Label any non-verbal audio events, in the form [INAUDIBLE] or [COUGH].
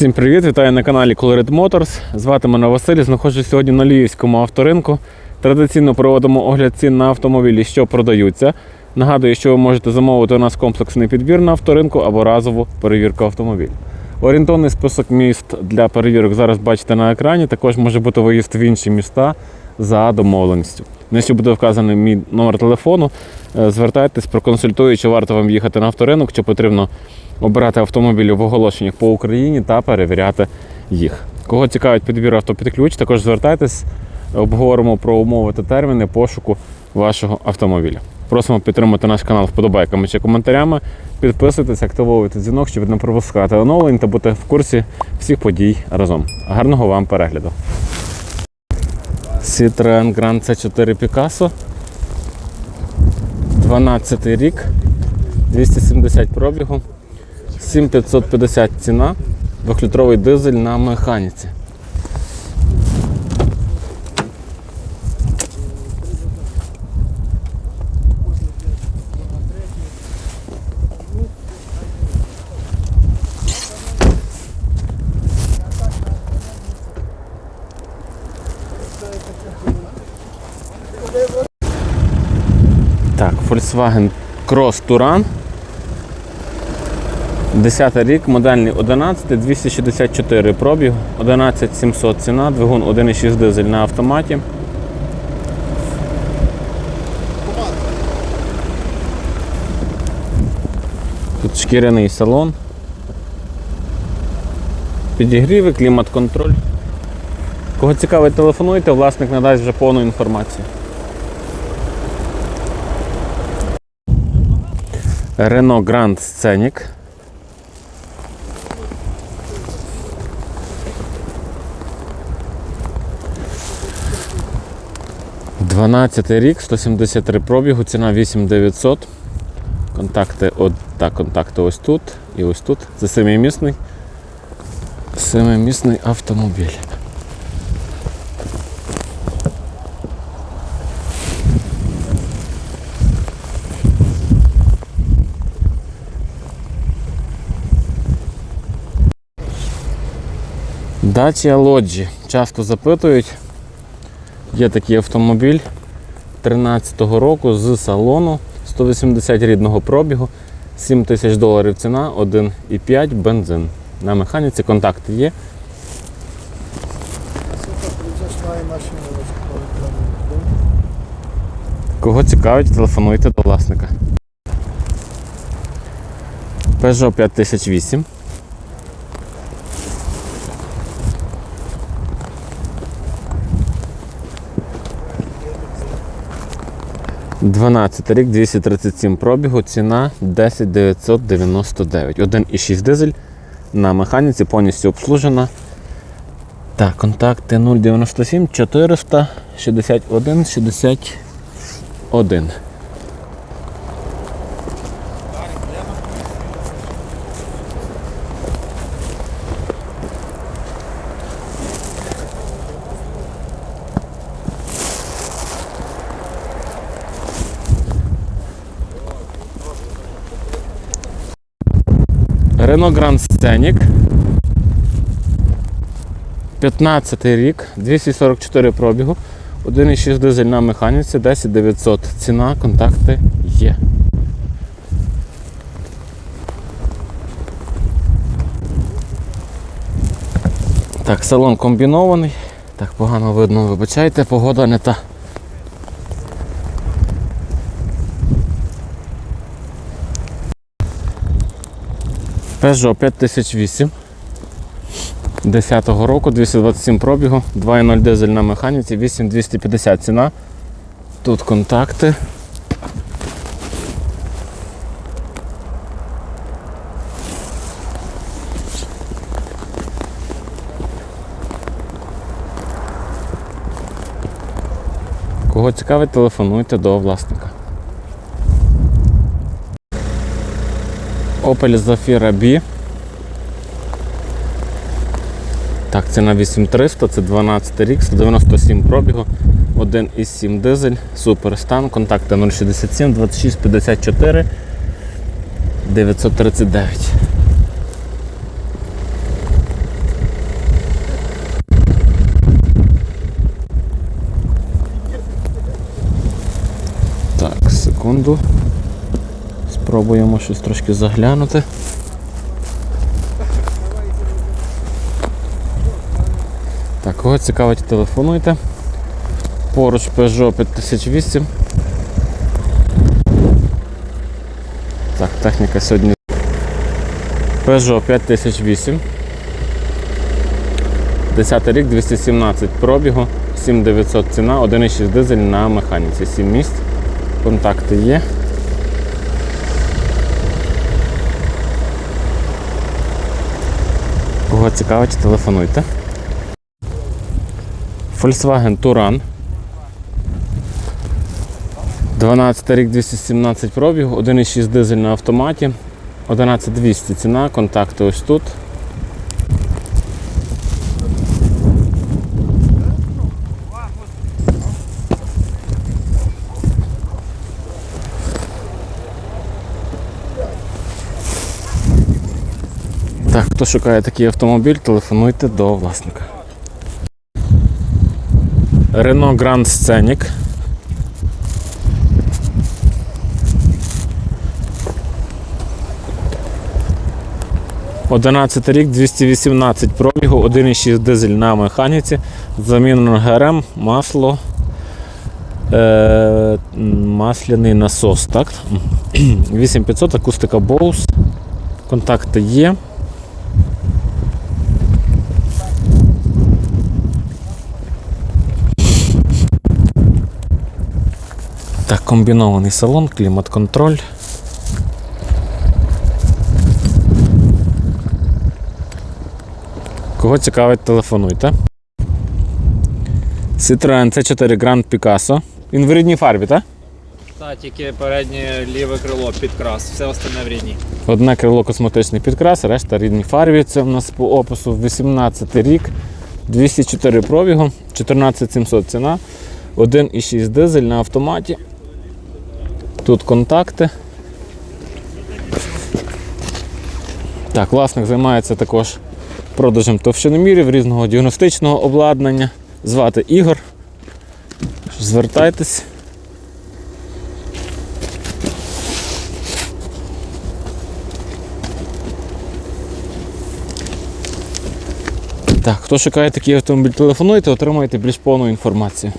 Всім привіт! Вітаю на каналі Colored Motors. Звати мене Василь. Знаходжусь сьогодні на Львівському авторинку. Традиційно проводимо огляд цін на автомобілі, що продаються. Нагадую, що ви можете замовити у нас комплексний підбір на авторинку або разову перевірку автомобіля. Орієнтовний список міст для перевірок зараз бачите на екрані. Також може бути виїзд в інші міста за домовленістю. Нижче буде вказаний мій номер телефону. Е, Звертайтесь, проконсультую, чи варто вам їхати на авторинок, чи потрібно обирати автомобілі в оголошеннях по Україні та перевіряти їх. Кого цікавить підбір автопідключ, також звертайтесь, обговоримо про умови та терміни пошуку вашого автомобіля. Просимо підтримати наш канал вподобайками чи коментарями. Підписуйтесь, активовуйте дзвінок, щоб не пропускати оновлень та бути в курсі всіх подій разом. Гарного вам перегляду! Citroen Grand C4 Picasso. 12 рік, 270 пробігу, 7550 ціна, 2-літровий дизель на механіці. Так, Volkswagen Cross Touran. 10 рік, модельний 11, 264 пробіг, 11700 ціна, двигун 1,6 дизель на автоматі. Тут шкіряний салон. Підігріви, клімат-контроль. Кого цікавить, телефонуйте, власник надасть вже повну інформацію. Renault Grand Scenic. Дванадцятий рік, 173 пробігу, ціна 8900. Контакти, от, так, контакти ось тут і ось тут. Це семимісний. Семимісний автомобіль. Dacia Lodge. Часто запитують. Є такий автомобіль 13-го року з салону, 180 рідного пробігу, 7 тисяч доларів ціна, 1,5 бензин. На механіці контакти є. Кого цікавить, телефонуйте до власника. Peugeot 5008. Дванадцятий рік, 237 пробігу, ціна 10999. 1,6 дизель на механіці повністю обслужена. Так, контакти 097 461 61 Renault Grand Scenic. 15 рік, 244 пробігу, 1,6 дизель на механіці, 10 900 ціна, контакти є. Так, салон комбінований. Так, погано видно, вибачайте, погода не та. Peugeot 5008. 10-го року, 227 пробігу, 2.0 дизель на механіці, 8250 ціна. Тут контакти. Кого цікавить, телефонуйте до власника. Opel Zafira B. Так, це на 8300, це 12 рік, 197 пробігу, 1,7 дизель, суперстан, контакти 067 26 54 939. Так, секунду. Спробуємо щось трошки заглянути. Так, кого цікавить, телефонуйте. Поруч Peugeot 5008. Так, техніка сьогодні. Peugeot 5008. 10 рік, 217 пробігу, 7900 ціна, 1,6 дизель на механіці, 7 місць. Контакти є. Кого цікавить, телефонуйте. Volkswagen Touran. 12 рік 217 пробігу, 1,6 дизель на автоматі, 11200 ціна, контакти ось тут. Так, хто шукає такий автомобіль, телефонуйте до власника. Renault Grand Scenic. Одинадцятий рік, 218 пробігу, 1,6 дизель на механіці, замінено ГРМ, масло, е, масляний насос, так? [CLEARS THROAT] 8500, акустика Bose, контакти є. Комбінований салон, клімат-контроль. Кого цікавить, телефонуйте. Citroen C4 Grand Picasso. Він в рідній фарбі, так? Та тільки переднє ліве крило підкрас, все остальне в рідній. Одне крило косметичний підкрас, решта рідній фарбі. Це в нас по опису 18 рік, 204 пробігу, 14700 ціна, 1,6 дизель на автоматі. Тут контакти. Так, власник займається також продажем товщиномірів, різного діагностичного обладнання. Звати Ігор. Звертайтесь. Так, хто шукає такий автомобіль, телефонуйте, отримаєте більш повну інформацію.